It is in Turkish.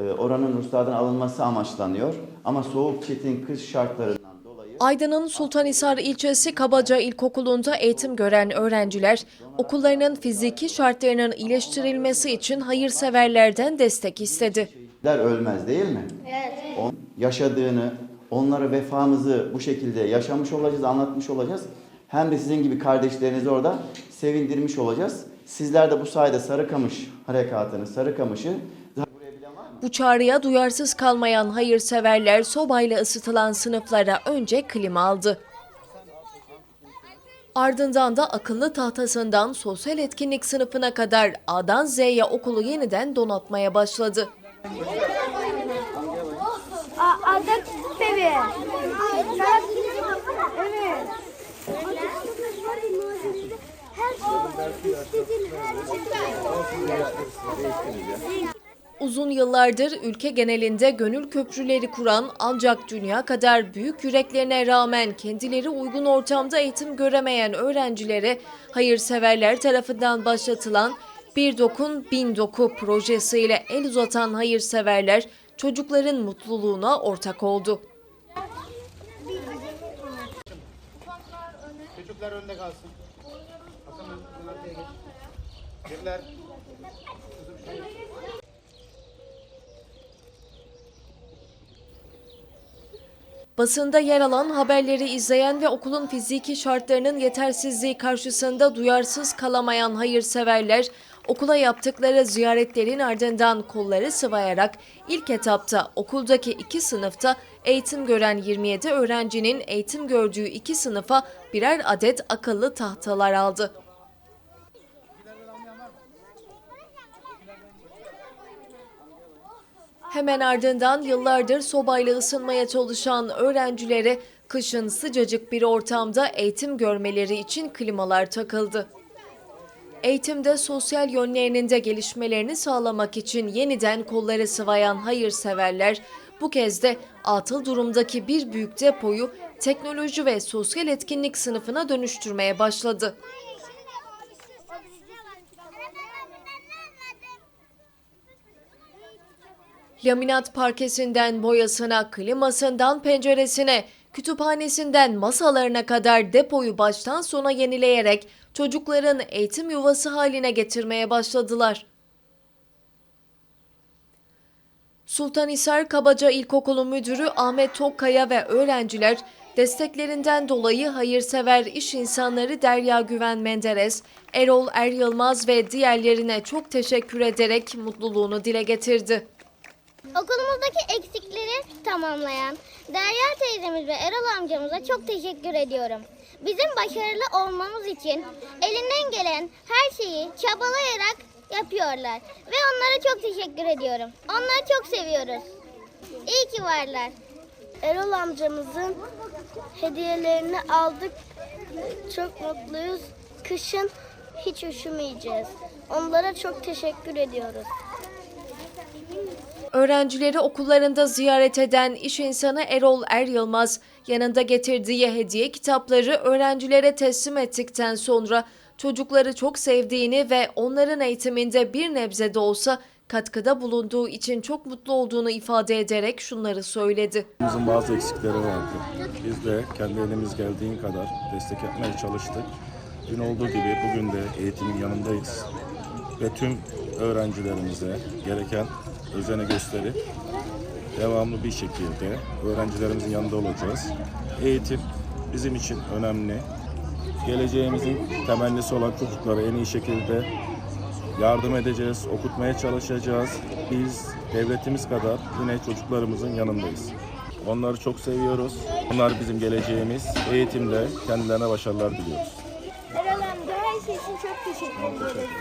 e, oranın ruhsatın alınması amaçlanıyor. Ama soğuk çetin kış şartlarından dolayı Aydın'ın Sultanhisar ilçesi Kabaca İlkokulu'nda eğitim gören öğrenciler okullarının fiziki şartlarının iyileştirilmesi için hayırseverlerden destek istedi. der ölmez değil mi? Evet. On, yaşadığını, onlara vefamızı bu şekilde yaşamış olacağız, anlatmış olacağız. Hem de sizin gibi kardeşlerinizi orada sevindirmiş olacağız. Sizler de bu sayede Sarıkamış harekatını, Sarıkamış'ı Bu çağrıya duyarsız kalmayan hayırseverler sobayla ısıtılan sınıflara önce klima aldı. Ardından da akıllı tahtasından sosyal etkinlik sınıfına kadar A'dan Z'ye okulu yeniden donatmaya başladı. Adak seviye. Evet. Uzun yıllardır ülke genelinde gönül köprüleri kuran ancak dünya kadar büyük yüreklerine rağmen kendileri uygun ortamda eğitim göremeyen öğrencilere hayırseverler tarafından başlatılan Bir Dokun Bin Doku projesiyle el uzatan hayırseverler çocukların mutluluğuna ortak oldu. Çocuklar önde kalsın. Hasan ön arkaya geç. Birler. Basında yer alan haberleri izleyen ve okulun fiziki şartlarının yetersizliği karşısında duyarsız kalamayan hayırseverler okula yaptıkları ziyaretlerin ardından kolları sıvayarak ilk etapta okuldaki iki sınıfta eğitim gören 27 öğrencinin eğitim gördüğü iki sınıfa birer adet akıllı tahtalar aldı. Hemen ardından yıllardır sobayla ısınmaya çalışan öğrencilere kışın sıcacık bir ortamda eğitim görmeleri için klimalar takıldı. Eğitimde sosyal yönlerinin de gelişmelerini sağlamak için yeniden kolları sıvayan hayırseverler bu kez de atıl durumdaki bir büyük depoyu teknoloji ve sosyal etkinlik sınıfına dönüştürmeye başladı. Laminat parkesinden boyasına, klimasından penceresine, kütüphanesinden masalarına kadar depoyu baştan sona yenileyerek çocukların eğitim yuvası haline getirmeye başladılar. Sultanhisar Kabaca İlkokulu Müdürü Ahmet Tokkaya ve öğrenciler desteklerinden dolayı hayırsever iş insanları Derya Güven Menderes, Erol Er Yılmaz ve diğerlerine çok teşekkür ederek mutluluğunu dile getirdi. Okulumuzdaki eksikleri tamamlayan Derya teyzemiz ve Erol amcamıza çok teşekkür ediyorum. Bizim başarılı olmamız için elinden gelen her şeyi çabalayarak yapıyorlar. Ve onlara çok teşekkür ediyorum. Onları çok seviyoruz. İyi ki varlar. Erol amcamızın hediyelerini aldık. Çok mutluyuz. Kışın hiç üşümeyeceğiz. Onlara çok teşekkür ediyoruz. Öğrencileri okullarında ziyaret eden iş insanı Erol Er Yılmaz yanında getirdiği hediye kitapları öğrencilere teslim ettikten sonra çocukları çok sevdiğini ve onların eğitiminde bir nebze de olsa katkıda bulunduğu için çok mutlu olduğunu ifade ederek şunları söyledi. Bizim bazı eksikleri vardı. Biz de kendi elimiz geldiğin kadar destek yapmaya çalıştık. Dün olduğu gibi bugün de eğitimin yanındayız. Ve tüm öğrencilerimize gereken özeni gösterip devamlı bir şekilde öğrencilerimizin yanında olacağız. Eğitim bizim için önemli. Geleceğimizin temennisi olan çocuklara en iyi şekilde yardım edeceğiz, okutmaya çalışacağız. Biz devletimiz kadar yine çocuklarımızın yanındayız. Onları çok seviyoruz. Onlar bizim geleceğimiz. Eğitimde kendilerine başarılar diliyoruz. Erol amca her şey için çok teşekkür ederim.